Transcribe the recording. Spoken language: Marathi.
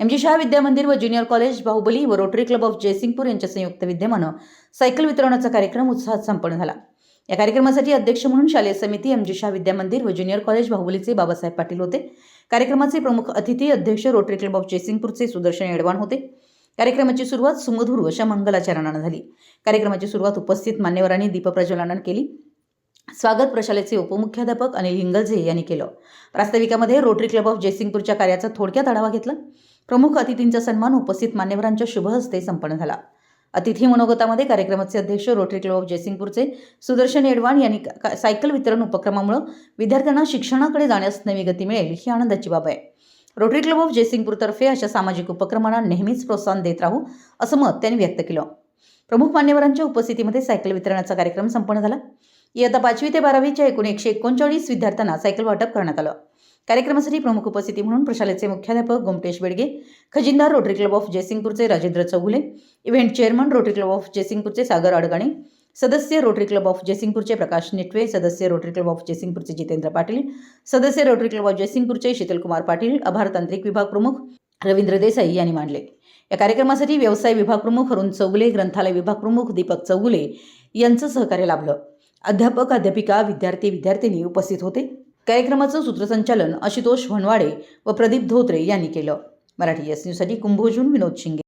एम जी शाह विद्या मंदिर व ज्युनियर कॉलेज बाहुबली व रोटरी क्लब ऑफ जयसिंगपूर यांच्या संयुक्त विद्यमानं सायकल वितरणाचा कार्यक्रम उत्साहात संपन्न झाला. या कार्यक्रमासाठी अध्यक्ष म्हणून शालेय समिती एम जी शाह विद्या मंदिर व ज्युनियर कॉलेज बाहुबलीचे बाबासाहेब पाटील होते. कार्यक्रमाचे प्रमुख अतिथी अध्यक्ष रोटरी क्लब ऑफ जयसिंगपूरचे सुदर्शन येडवाण होते. कार्यक्रमाची सुरुवात सुमधूर अशा मंगलाचरणानं झाली. कार्यक्रमाची सुरुवात उपस्थित मान्यवरांनी दीपप्रज्वलनानं केली. स्वागत प्रशालेचे उपमुख्याध्यापक अनिल हिंगलजे यांनी केलं. प्रास्ताविकामध्ये रोटरी क्लब ऑफ जयसिंगपूरच्या कार्याचा थोडक्यात आढावा घेतला. प्रमुख अतिथींचा सन्मान उपस्थित मान्यवरांच्या शुभ हस्ते संपन्न झाला. अतिथी मनोगतामध्ये कार्यक्रमाचे अध्यक्ष रोटरी क्लब ऑफ जयसिंगपूरचे सुदर्शन येडवाण यांनी सायकल वितरण उपक्रमामुळे विद्यार्थ्यांना शिक्षणाकडे जाण्यास नवी गती मिळेल ही आनंदाची बाब आहे. रोटरी क्लब ऑफ जयसिंगपूरतर्फे अशा सामाजिक उपक्रमांना नेहमीच प्रोत्साहन देत राहू असं मत त्यांनी व्यक्त केलं. प्रमुख मान्यवरांच्या उपस्थितीमध्ये सायकल वितरणाचा कार्यक्रम संपन्न झाला. इयत्ता पाचवी ते बारावीच्या एकूण एकशे एकोणचाळीस विद्यार्थ्यांना सायकल वाटप करण्यात आलं. कार्यक्रमासाठी प्रमुख उपस्थिती म्हणून प्रशालेचे मुख्याध्यापक गोमटेश बेडगे खजिनदार Rotary Club of जयसिंगपूरचे Rajendra Chougule event chairman Rotary Club of जयसिंगपूरचे Sagar Adgane सदस्य रोटरी क्लब ऑफ जयसिंगपूरचे प्रकाश निटवे सदस्य रोटरी क्लब ऑफ जयसिंगपूरचे जितेंद्र पाटील सदस्य रोटरी क्लब ऑफ जयसिंगपूरचे शीतलकुमार पाटील आभार तांत्रिक विभाग प्रमुख रवींद्र देसाई यांनी मांडले. या कार्यक्रमासाठी व्यवसाय विभाग प्रमुख अरुण चौगुले ग्रंथालय विभाग प्रमुख दीपक चौगुले यांचं सहकार्य लाभलं. अध्यापक अध्यापिका विद्यार्थी विद्यार्थिनी उपस्थित होते. कार्यक्रमाचं सूत्रसंचालन आशुतोष भनवाडे व प्रदीप धोत्रे यांनी केलं. मराठी एस न्यूजसाठी कुंभोजून विनोद शिंगे.